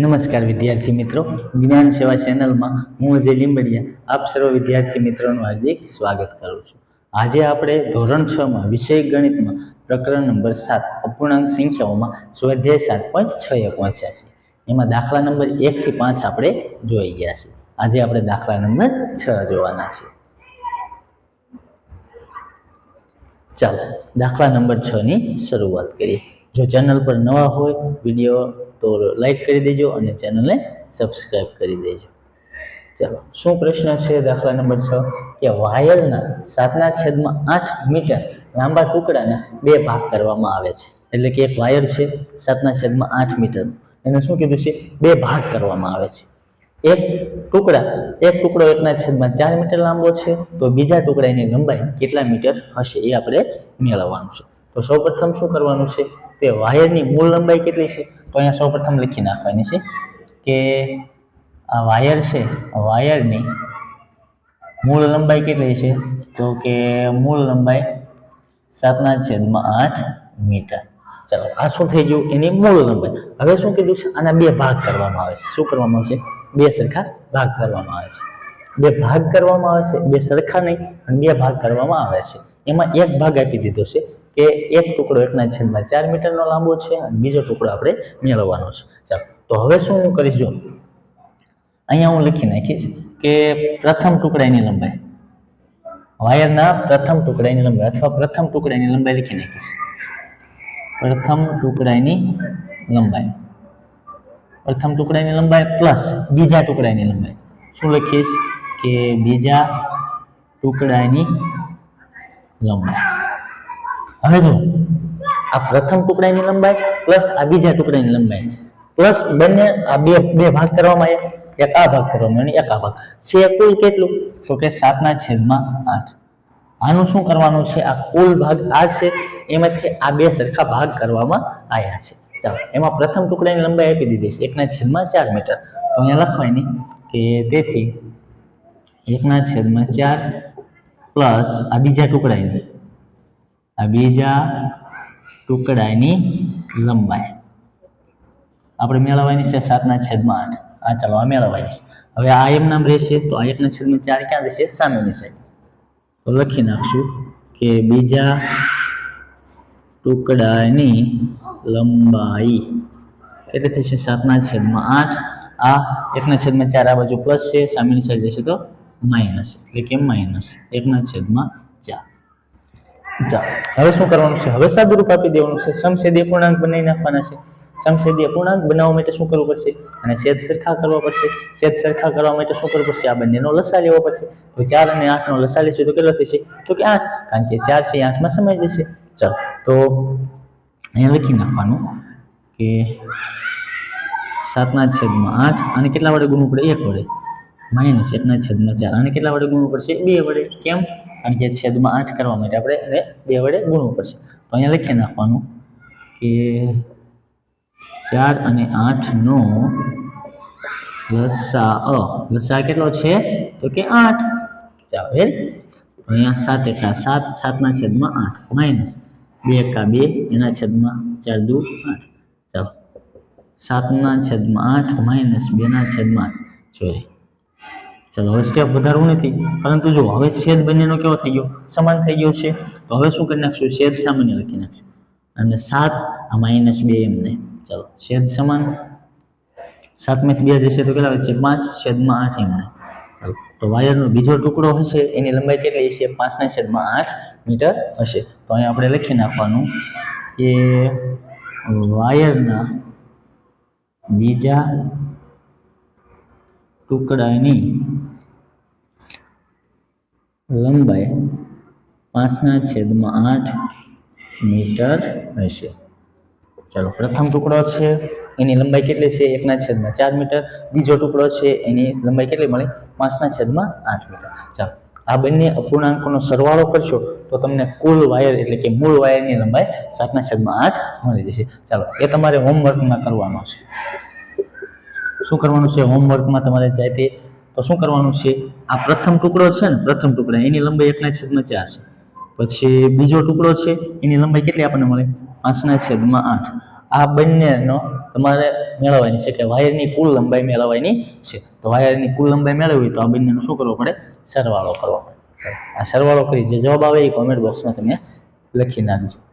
નમસ્કાર વિદ્યાર્થી મિત્રો. જ્ઞાન સેવા ચેનલમાં હું અજય લીંબડિયા. આપ સર્વ વિદ્યાર્થી મિત્રોનું હાર્દિક સ્વાગત કરું છું. આજે આપણે ધોરણ છ માં વિષય ગણિતમાં પ્રકરણ નંબર સાત, અપૂર્ણાંક સંખ્યાઓમાં સ્વાધ્યાય સાત પોઈન્ટ છ એ પહોંચ્યા છે. એમાં દાખલા નંબર એક થી પાંચ આપણે જોઈ ગયા છે. આજે આપણે દાખલા નંબર છ જોવાના છે ચાલો, દાખલા નંબર છ ની શરૂઆત કરીએ. જો ચેનલ પર નવા હોય, વીડિયો તો લાઈક કરી દેજો અને ચેનલને સબસ્ક્રાઈબ કરી દેજો. ચાલો, શું પ્રશ્ન છે દાખલા નંબર છ? કે વાયરના સાતના છેદમાં આઠ મીટર લાંબા ટુકડાના બે ભાગ કરવામાં આવે છે. એટલે કે એક વાયર છે, સાતના છેદમાં આઠ મીટર એને શું કીધું છે? બે ભાગ કરવામાં આવે છે. એક ટુકડા, એક ટુકડો એકના છેદમાં ચાર મીટર લાંબો છે, તો બીજા ટુકડાની લંબાઈ કેટલા મીટર હશે એ આપણે મેળવવાનું છે. તો સૌપ્રથમ શું કરવાનું છે? તે વાયરની મૂળ લંબાઈ કેટલી છે? તો અહીંયા સૌપ્રથમ લખી નાખવાની છે કે આ વાયર છે વાયરની મૂળ લંબાઈ કેટલી છે? તો કે મૂળ લંબાઈ સાતના છેદમાં આઠ મીટર. ચાલો, આ શું થઈ ગયું? એની મૂળ લંબાઈ. હવે શું કીધું છે? આના બે ભાગ કરવામાં આવે છે. શું કરવામાં આવે છે? બે સરખા ભાગ કરવામાં આવે છે. બે ભાગ કરવામાં આવે છે, બે સરખા નહીં, અને બે ભાગ કરવામાં આવે છે. એમાં એક ભાગ આપી દીધો છે. કે એક ટુકડો એકના છેદમાં ચાર મીટરનો લાંબો છે બીજો ટુકડો આપણે મેળવવાનો છે. ચાલો, તો હવે શું હું કરીશ જો, અહીંયા હું લખી નાખીશ કે પ્રથમ ટુકડાની લંબાઈ, વાયરના પ્રથમ ટુકડાની લંબાઈ અથવા પ્રથમ ટુકડાની લંબાઈ લખી નાખીશ. પ્રથમ ટુકડાની લંબાઈ, પ્રથમ ટુકડાની લંબાઈ પ્લસ બીજા ટુકડાની લંબાઈ. શું લખીશ? કે બીજા ટુકડાની લંબાઈ. હવે જો આ પ્રથમ ટુકડાની લંબાઈ પ્લસ આ બીજા ટુકડાની લંબાઈ. પ્લસ બંને આ બે બે ભાગ કરવામાં આવ્યા. એક આ ભાગ કરવામાં અને એક આ ભાગ. છે કુલ કેટલું? તો કે સાતના છેદમાં આઠ. આનું શું કરવાનું છે? આ કુલ ભાગ આ છે. એમાંથી આ બે સરખા ભાગ કરવામાં આવ્યા છે. ચાલો, એમાં પ્રથમ ટુકડાની લંબાઈ આપી દીધી છે. એકના છેદમાં ચાર મીટર. તો અહીંયા લખવાની કે તેથી એકના છેદમાં ચાર પ્લસ આ બીજા ટુકડાની. આ બીજા ટુકડાની લંબાઈ. આપણે મેળવવાની છે સાતના છેદમાં આઠ. આ ચાલો, આ મેળવવાની છે. હવે આ એમ નામ રહેશે તો આ એકના છેદમાં ચાર ક્યાં જશે? સામેની સાઈડ તો લખી નાખશું કે બીજા ટુકડાની લંબાઈ. એટલે થશે સાતના છેદમાં આઠ. આ એકના છેદમાં ચાર, આ બાજુ પ્લસ છે, સામેની સાઈડ જશે તો માઇનસ એટલે કે માઇનસ એકના છેદમાં ચાર. હવે શું કરવાનું છે? હવે સાદુરૂપ આપી દેવાનું છે. સમછેદી પૂર્ણાંક બનાવી નાખવાના છે. સમછેદી પૂર્ણાંક બનાવવા માટે શું કરવું પડશે? અને છેદ સરખા કરવા પડશે. છેદ સરખા કરવા માટે શું કરવું પડશે? આ બંનેનો લસા લેવો પડશે. તો ચાર અને આઠનો લસા લેશું તો કેટલો થશે? તો કે આઠ. કારણ કે ચાર છે આઠમાં સમાઈ જશે. ચાલો. તો અહીંયા લખી નાખવાનું કે સાતના છેદમાં આઠ. અને કેટલા વડે ગુણવું પડે? એક વડે. માઇનસ એકના છેદમાં ચાર. અને કેટલા વડે ગુણવું પડશે? બે વડે. કેમ? કારણ કે છેદમાં આઠ કરવા માટે આપણે એને બે વડે ગુણવું પડશે. તો અહીંયા લખી નાખવાનું કે ચાર અને આઠનો લસા અ. લસા કેટલો છે? તો કે આઠ. ચાલો એ અહીંયા સાત એકા સાત, સાતના છેદમાં આઠ. માઇનસ બે એકા બે, એના છેદમાં ચાર દુ આઠ. ચાલો. સાતના છેદમાં આઠ માઇનસ બેના છેદમાં આઠ. સોરી ચલો, હવે સ્ટેપ વધારવું નથી. પરંતુ જો હવે છેદ બંનેનો કેવો થઈ ગયો? સમાન થઈ ગયો છે. તો હવે શું કરી નાખશું? છેદ સામાન્ય લખી નાખશું. અને સાત, આ માઇનસ બે એમને. ચલો, છેદ સમાન. સાતમાંથી બે જશે તો કેટલા વચ્ચે પાંચ. છેદમાં આઠ એમને. તો વાયરનો બીજો ટુકડો હશે. એની લંબાઈ કેટલી હશે? પાંચના છેદમાં આઠ મીટર હશે. તો અહીંયા આપણે લખી નાખવાનું કે વાયરના બીજા ટુકડાની લંબાઈ પાંચના છેદમાં આઠ મીટર હશે. ચાલો, પ્રથમ ટુકડો છે, એની લંબાઈ કેટલી છે? એકના છેદમાં ચાર મીટર. બીજો ટુકડો છે, એની લંબાઈ કેટલી મળી? પાંચના છેદમાં આઠ મીટર. ચાલો, આ બંને અપૂર્ણાંકોનો સરવાળો કરશો, તો તમને કુલ વાયર એટલે કે મૂળ વાયરની લંબાઈ સાતના છેદમાં આઠ મળી જશે. ચાલો, એ તમારે હોમવર્કમાં કરવાનો છે. શું કરવાનું છે? હોમવર્કમાં તમારે જાય તે શું કરવાનું છે? આ પ્રથમ ટુકડો છે ને, પ્રથમ ટુકડા. એની લંબાઈ એકના છેદમાં ચાર છે. પછી બીજો ટુકડો છે, એની લંબાઈ કેટલી આપણને મળે? પાંચના છેદમાં આઠ. આ બંનેનો તમારે મેળવવાની છે કે વાયરની કુલ લંબાઈ મેળવવાની છે. તો વાયરની કુલ લંબાઈ મેળવવી તો આ બંનેનો શું કરવો પડે? સરવાળો કરવો પડે. આ સરવાળો કરી જે જવાબ આવે એ કોમેન્ટ બોક્સમાં તમે લખી નાખજો.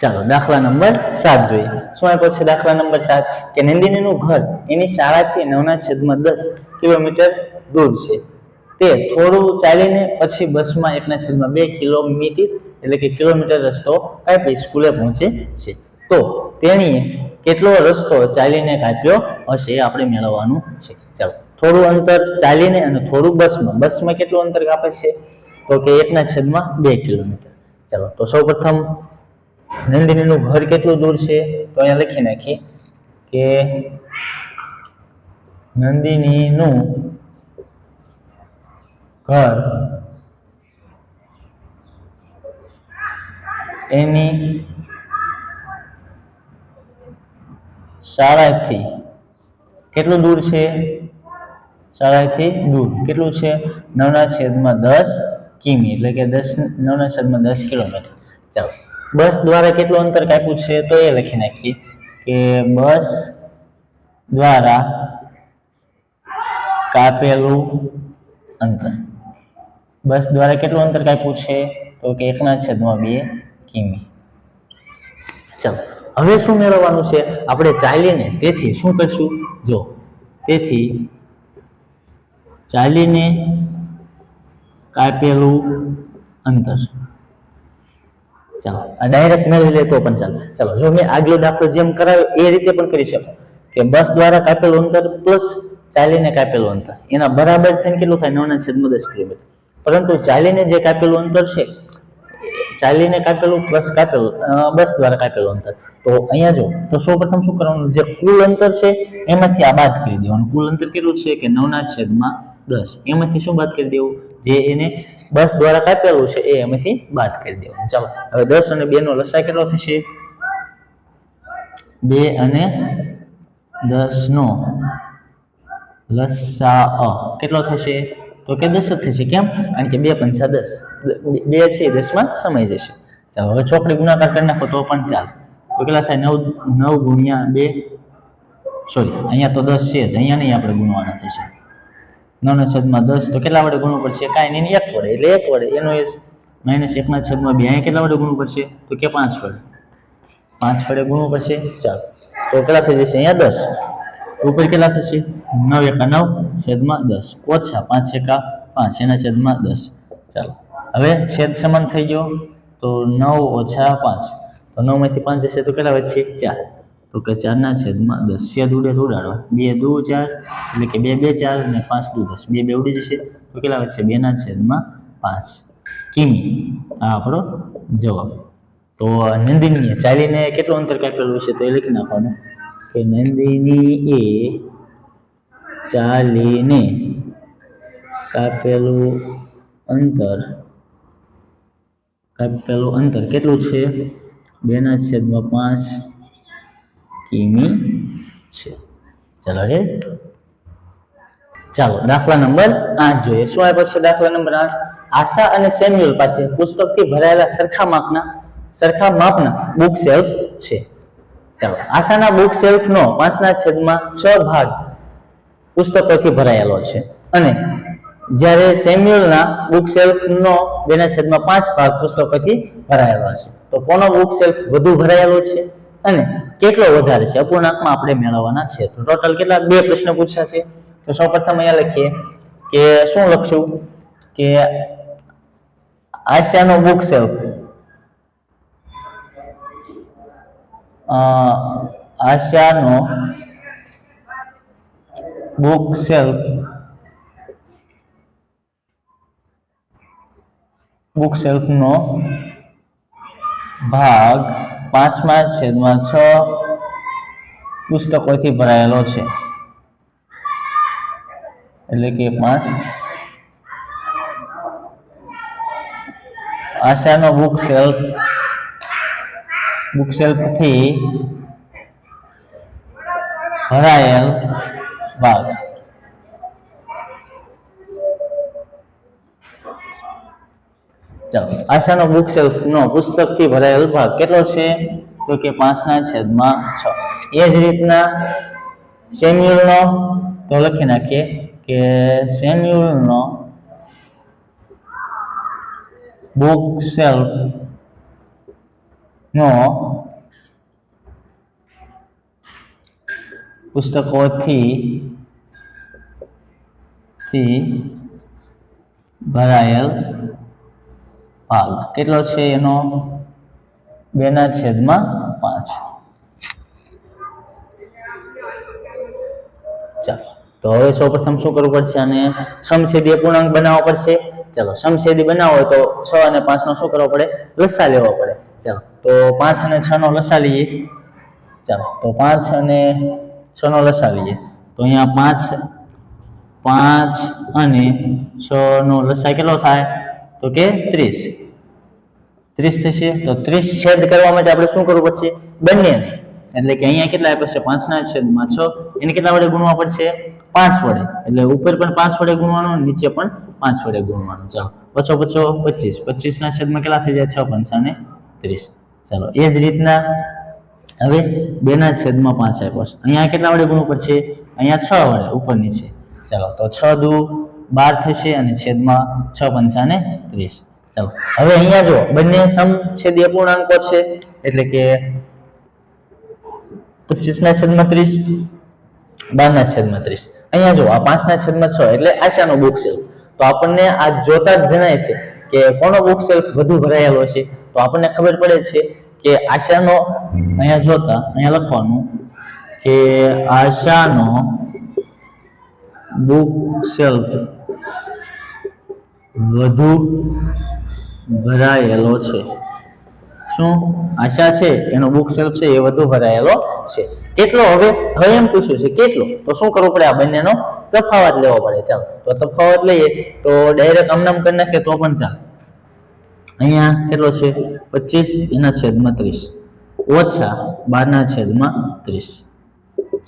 ચાલો, દાખલા નંબર સાત જોઈએ. શું આપ્યો છે દાખલા નંબર સાત? કે નંદિનીનું ઘર એની શાળાથી નવના છેદમાં દસ કિલોમીટર દૂર છે. તે થોડું ચાલીને પછી બસમાં એકના છેદમાં બે કિલોમીટર એટલે કે કિલોમીટર રસ્તો કાપી સ્કૂલે પહોંચે છે. તો તેણીએ કેટલો રસ્તો ચાલીને કાપ્યો હશે એ આપણે મેળવવાનું છે. ચાલો, થોડું અંતર ચાલીને અને થોડું બસમાં. બસમાં કેટલું અંતર કાપે છે? તો કે એકના છેદમાં બે કિલોમીટર. ચાલો, તો સૌપ્રથમ નંદિનીનું ઘર કેટલું દૂર છે તો અહીંયા લખી નાખીએ કે નંદિનીનું ઘર એની શાળાથી કેટલું દૂર છે? શાળાથી દૂર. કેટલું છે? નવના છેદમાં દસ કિમી, એટલે કે દસ, નવના છેદમાં દસ કિલોમીટર. ચાલો. બસ દ્વારા કેટલું અંતર કાપ્યું છે તો એ લખી નાખીએ કે બસ દ્વારા કાપેલું અંતર. બસ દ્વારા કેટલું અંતર કાપ્યું છે તો કે એકના છેદમાં બે કિમી. ચાલો, હવે શું મેળવવાનું છે? આપણે ચાલીને તેથી શું કરશું? જો, તેથી ચાલીને કાપેલું અંતર. ચાલો. આ ડાયરેક્ટ મેળવી લે તો પણ ચાલે. ચાલો, જો મેં આગલો દાખલો જેમ કરાવ્યો એ રીતે પણ કરી શકો. કે બસ દ્વારા કાપેલું અંતર પ્લસ ચાલીને કાપેલું અંતર. એના બરાબર થઈને કેટલું થાય? નવના છેદમાં દસ કિલોમીટર પરંતુ ચાલીને જે કાપેલું અંતર છે, ચાલીને કાપેલું પ્લસ કાપેલું બસ દ્વારા કાપેલું અંતર. તો અહીંયા જો તો સૌપ્રથમ શું કરવાનું? જે કુલ અંતર છે, એમાંથી આ બાદ કરી દેવાનું. કુલ અંતર કેટલું છે? કે નવના છેદમાં દસ. એમાંથી શું બાદ કરી દેવું? જે એને બસ દ્વારા કાપેલું છે એ એમાંથી બાદ કરી દેવાનું. ચાલો, હવે દસ અને બે નો લસા કેટલો થશે? બે અને દસ નો લસા કેટલો થશે? તો કે દસ જ થશે કેમ? કારણ કે બે પંચા દસ. બે છે દસમાં સમાઈ જશે. ચાલો, હવે ચોકડી ગુણાકાર કરી નાખો તો પણ ચાલે. તો કેટલા થાય? નવ નવ ગુણ્યા બે. સોરી, અહીંયા તો દસ છે જ. અહીંયા નહીં આપણે ગુણવાના થશે. નવના છેદમાં દસ તો કેટલા વડે ગુણવું પડશે? કાંઈ નહીં, એક વડે, એટલે એક વડે. એનો એ માઇનસ એકના છેદમાં બે. અહીંયા કેટલા વડે ગુણવું પડશે? તો કે પાંચ વડે. પાંચ વડે ગુણવું પડશે? ચાલો તો કેટલા થઈ જશે? અહીંયા દસ. ઉપર કેટલા થશે? નવ એકા નવ. છેદમાં દસ. ઓછા પાંચ એકા પાંચ. એના છેદમાં દસ. ચાલો. હવે છેદ સમાન થઈ ગયો. તો નવ ઓછા પાંચ. તો નવમાંથી પાંચ જશે તો કેટલા વધશે? ચાર. તો કે ચારના છેદમાં દસ. છેદ ઉડે તો બે દુ ચાર, એટલે કે બે બે ચાર અને પાંચ દુ દસ. બે બે ઉડી જશે. તો કેટલા વધશે? બેના છેદમાં પાંચ. કિમી. આ આપણો જવાબ. તો નંદિનીએ ચાલીને કેટલું અંતર કાપેલું છે તો એ લખી નાખવાનું. કે નંદિની એ ચાલીને કાપેલું અંતર કાપેલું અંતર કેટલું છે? બેના છેદમાં પાંચ. કિમી છે ચલો રે ચાલો દાખલા નંબર આઠ જોઈએ શું આપ્યો છે દાખલા નંબર આઠ આશા અને સેમ્યુઅલ પાસે પુસ્તકથી ભરાયેલા સરખા માપના સરખા માપના બુક શેલ્ફ છે ચાલો આશાના બુક શેલ્ફનો પાંચના છેદમાં છ ભાગ પુસ્તકોથી ભરાયેલો છે અને જ્યારે સેમ્યુઅલના બુક શેલ્ફનો બેના છેદમાં પાંચ ભાગ પુસ્તકોથી ભરાયેલો છે તો કોનો બુક શેલ્ફ વધુ ભરાયેલો છે અને કેટલો વધારે છે? અપૂર્ણાંકમાં આપણે મેળવવાના છે. તો ટોટલ કેટલા? બે પ્રશ્ન પૂછ્યા છે સૌ સૌપ્રથમ અહીંયા લખીએ કે શું લખશું? કે આશિયાનો બુક શેલ્ફ અ, આશાનો બુક સેલ્ફ બુક શેલ્ફનો ભાગ પાંચમા છેદમાં છ પુસ્તકોથી ભરાયેલો છે. એટલે કે પાંચ. આશાનો બુક શેલ્ફ બુક શેલ્ફથી ભરાયેલ ભાગ. ચાલો, આશાનો બુક શેલ્ફનો પુસ્તકથી ભરાયેલ ભાગ કેટલો છે? તો કે પાંચના છેદમાં છ. એ જ રીતના સેમ્યુલનો, તો લખી નાખીએ કે સેમ્યુલનો બુક સેલ્ફ નો પુસ્તકોથી થી ભરાયેલ ભાગ કેટલો છે એનો? બેના છેદમાં પાંચ. ચાલો. તો હવે સૌપ્રથમ શું કરવું પડશે? અને સમછેદી અપૂર્ણાંક બનાવવો પડશે. ચાલો, સમછેદી બનાવવો તો છ અને પાંચ નો શું કરવો પડે? લસા લેવો પડે. ચાલો, તો પાંચ અને છ નો લસા લઈએ. ચાલો, તો પાંચ અને છ નો લસા લઈએ. તો અહીંયા પાંચ પાંચ અને છ નો લસા કેટલો થાય? તો કે ત્રીસ. ત્રીસ થશે તો ત્રીસ છેદ કરવા માટે આપણે શું કરવું પડશે? બંનેને. એટલે કે અહીંયા કેટલા આપ્યા છે? પાંચના છેદમાં છ. એને કેટલા વડે ગુણવા પડશે? પાંચ વડે. એટલે ઉપર પણ પાંચ વડે ગુણવાનું, નીચે પણ પાંચ વડે ગુણવાનું. ચાલો. પછો પછો, પચીસ. પચીસના છેદમાં કેટલા થઈ જાય? છ. પંચાને ત્રીસ. ચાલો. એ જ રીતના હવે બેના છેદમાં પાંચ આપ્યો છે. અહીંયા કેટલા વડે ગુણવું પડશે? અહીંયા છ વડે, ઉપર, નીચે. ચાલો. તો છ દુ બાર થશે અને છેદમાં છ પંચાને ત્રીસ. ચાલો, હવે અહીંયા જો બંને સમછેદી અપૂર્ણાંકો છે, એટલે કે પચીસ ના છેદમાં ત્રીસ બાર ના છેદમાં ત્રીસ. અહીંયા જો આ પાંચ ના છેદમાં છ, એટલે આશાનો બુક સેલ્ફ તો આપણને આ જોતા જ જણાય છે કે કોનો બુક સેલ્ફ વધુ ભરાયેલો છે? તો આપણને ખબર પડે છે કે આશાનો, અહીંયા જોતા, અહીંયા લખવાનું કે આશાનો બુક સેલ્ફ વધુ ભરાયેલો છે. શું આશા છે? એનો બુક સેલ્ફ છે એ વધુ ભરાયેલો છે. કેટલો? હવે હવે એમ પૂછ્યું છે, કેટલો? તો શું કરવું પડે? આ બંનેનો તફાવત લેવો પડે. ચાલો, તો તફાવત લઈએ, તો ડાયરેક્ટ અમનામ કરી નાખીએ તો પણ ચાલે. અહીંયા કેટલો છે? પચીસ, એના છેદમાં ત્રીસ. ઓછા બારના છેદમાં ત્રીસ.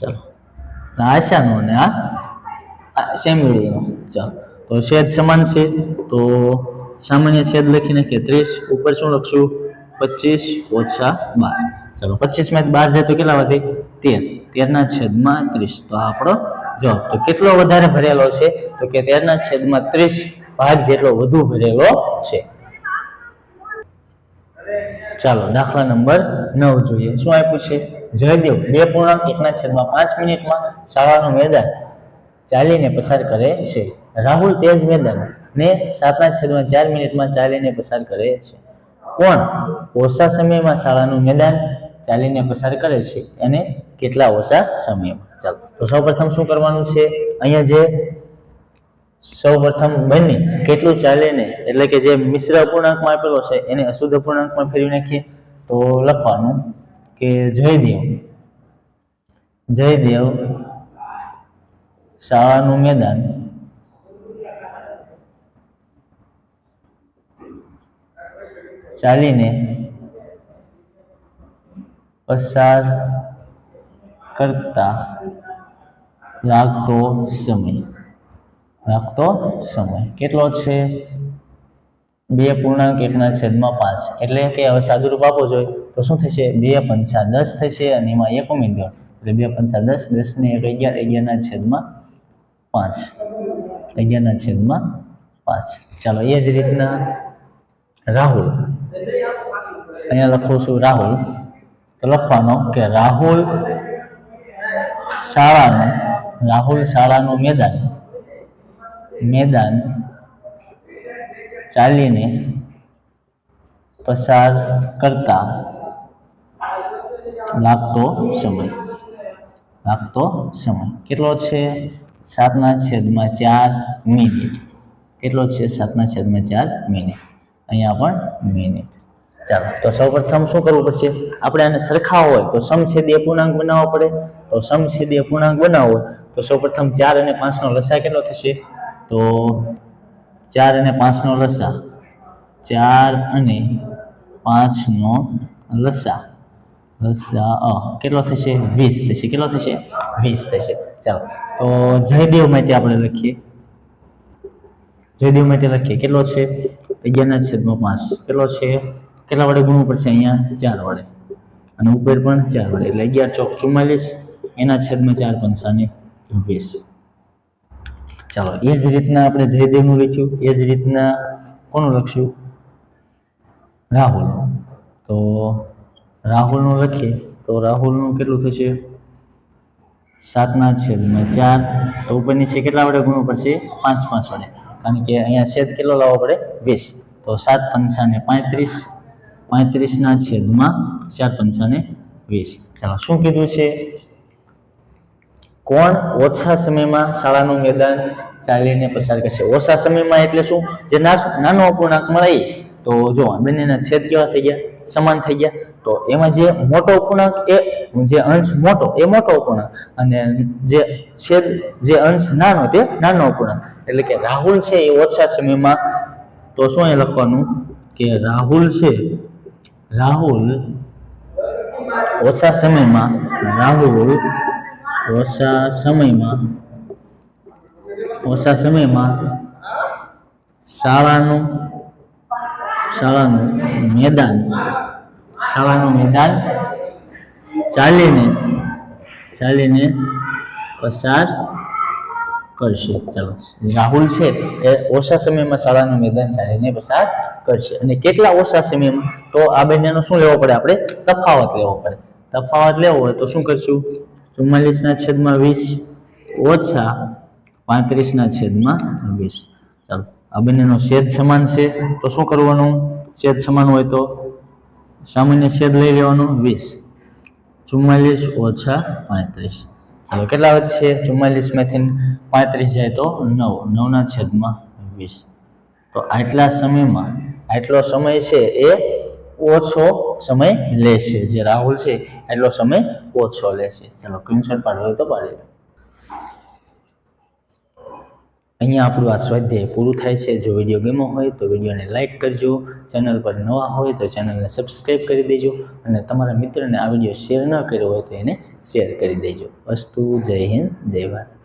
ચાલો આશાનો અને આ સેમ્યુડીનો ચાલો. તો છેદ સમાન છે. તો સામાન્ય છેદ લખી નાખીએ ત્રીસ, ઉપર શું લખશું? પચીસ ઓછા બાર. ચાલો, પચીસમાંથી બાર જાય તો કેટલા વધે તેર. તેરના છેદમાં ત્રીસ. તો આપણો જવાબ. તો કેટલો વધારે ભરેલો છે? તો કે તેરના છેદમાં ત્રીસ ભાગ જેટલો વધુ ભરેલો છે. ચાલો, દાખલા નંબર નવ જોઈએ. શું આપ્યું છે? જયદેવ, બે પૂર્ણાંક એકના છેદમાં પાંચ મિનિટમાં શાળાનું મેદાન ચાલીને પસાર કરે છે. રાહુલ તેજ મેદાન ને સાતના છેદમાં ચાર મિનિટમાં ચાલીને પસાર કરે છે. કોણ? ઓછા સમયમાં શાળાનું મેદાન ચાલીને પસાર કરે છે અને કેટલા ઓછા સમયમાં? ચાલો, તો સૌપ્રથમ શું કરવાનું છે? અહીંયા જે સૌપ્રથમ બંને કેટલું ચાલીને, એટલે કે જે મિશ્ર અપૂર્ણાંકમાં આપેલો છે, એને અશુદ્ધ અપૂર્ણાંકમાં ફેરવી નાખીએ, તો લખવાનું કે જયદેવ જયદેવ શાળાનું મેદાન ચાલીને પસાર કરતા લાગતો સમય લાગતો સમય કેટલો છે? બે પૂર્ણાંક એકના છેદમાં પાંચ. એટલે કે હવે સાદુરૂપ આપવો જોઈએ તો શું થશે? બે પંચા દસ થશે અને એમાં એક ઉમેદવાર. એટલે બે પંચા દસ દસ ને એક અગિયાર, અગિયારના છેદમાં પાંચ. અગિયારના છેદમાં પાંચ. ચાલો એ જ રીતના રાહુલ અહીંયા લખું છું રાહુલ. તો લખવાનો કે રાહુલ શાળાનું રાહુલ શાળાનું મેદાન. મેદાન ચાલીને પસાર કરતા લાગતો સમય. લાગતો સમય. કેટલો છે? સાતના છેદમાં ચાર મિનિટ. કેટલો છે? સાતના છેદમાં ચાર મિનિટ. અહીંયા પણ મિનિટ ચાલો, તો સૌપ્રથમ શું કરવું પડશે? આપણે આને સરખા હોય તો સમછેદી અપૂર્ણાંક બનાવવો પડે. તો સમછેદી અપૂર્ણાંક બનાવવો તો સૌપ્રથમ ચાર અને પાંચનો લસા કેટલો થશે? તો ચાર અને પાંચનો લસા. ચાર અને પાંચનો લસા. લસા, અ, કેટલો થશે? વીસ થશે. કેટલો થશે? વીસ થશે. ચાલો, તો જયદેવ માટે આપણે લખીએ. જયદેવ માટે લખીએ. કેટલો છે? અગિયારના છેદમાં પાંચ. કેટલો છે? કેટલા વડે ગુણવું પડશે અહીંયા? ચાર વડે. અને ઉપર પણ ચાર વડે. એટલે અગિયાર ચોક ચુમ્માલીસ, એના છેદમાં ચાર પંચાને વીસ. ચાલો, એ જ રીતના આપણે જયદેવનું લખ્યું, એ જ રીતના કોનું લખશું રાહુલનું તો રાહુલનું લખીએ. તો રાહુલનું કેટલું થશે? સાતના છેદમાં ચાર. તો ઉપર નીચે કેટલા વડે ગુણવું પડશે? પાંચ પાંચ વડે. કારણ કે અહીંયા છેદ કેટલો લાવવો પડે? વીસ. તો સાત પંચાને પાંત્રીસ પાંત્રીસના છેદમાં ચાર પંચાને વીસ. ચાલો, શું કીધું છે? કોણ ઓછા સમયમાં શાળાનું મેદાન ચાલીને પસાર કરશે? ઓછા સમયમાં એટલે શું? જે નાનો અપૂર્ણાંક મળે. તો જો, બંનેના છેદ કેવા થઈ ગયા? સમાન થઈ ગયા. તો એમાં જે મોટો અપૂર્ણાંક એ, જે અંશ મોટો, એ મોટો અપૂર્ણાંક. અને જે છેદ, જે અંશ નાનો તે નાનો અપૂર્ણાંક. એટલે કે રાહુલ છે એ ઓછા સમયમાં તો શું એ લખવાનું? કે રાહુલ છે, રાહુલ ઓછા સમયમાં, રાહુલ ઓછા સમયમાં ઓછા સમયમાં શાળાનું શાળાનું મેદાન શાળાનું મેદાન ચાલીને ચાલીને પસાર કરશે. ચાલો. રાહુલ છે એ ઓછા સમયમાં શાળાનું મેદાન ચાલીને પસાર કરશે. અને કેટલા ઓછા સમયમાં? તો આ બંનેનો શું લેવો પડે આપણે? તફાવત લેવો પડે. તફાવત લેવો હોય તો શું કરશું? ચુમ્માલીસના છેદમાં વીસ ઓછા પાંત્રીસના છેદમાં વીસ. ચાલો. આ બંનેનો છેદ સમાન છે. તો શું કરવાનું? છેદ સમાન હોય તો સામાન્ય છેદ લઈ લેવાનો વીસ. ચુમ્માલીસ ઓછા પાંત્રીસ. ચાલો કેટલા વધશે ચુમ્માલીસમાંથી પાંત્રીસ જાય તો નવ. નવના છેદમાં વીસ. તો આટલા સમયમાં, આટલો સમય છે એ ઓછો સમય લેશે. જે રાહુલ છે એટલો સમય ઓછો લેશે. ચાલો સ્ક્રીનશોટ પાડવો હોય તો પાડી અહીંયા આપણું આ સ્વાધ્યાય પૂરું થાય છે. જો વીડિયો ગમ્યો હોય તો વિડીયોને લાઇક કરજો. ચેનલ પર નવા હોય તો ચેનલને સબસ્ક્રાઈબ કરી દેજો. અને તમારા મિત્રને આ વીડિયો શેર ન કર્યો હોય તો એને શેર કરી દેજો. અસ્તુ જય હિન્દ જય ભારત.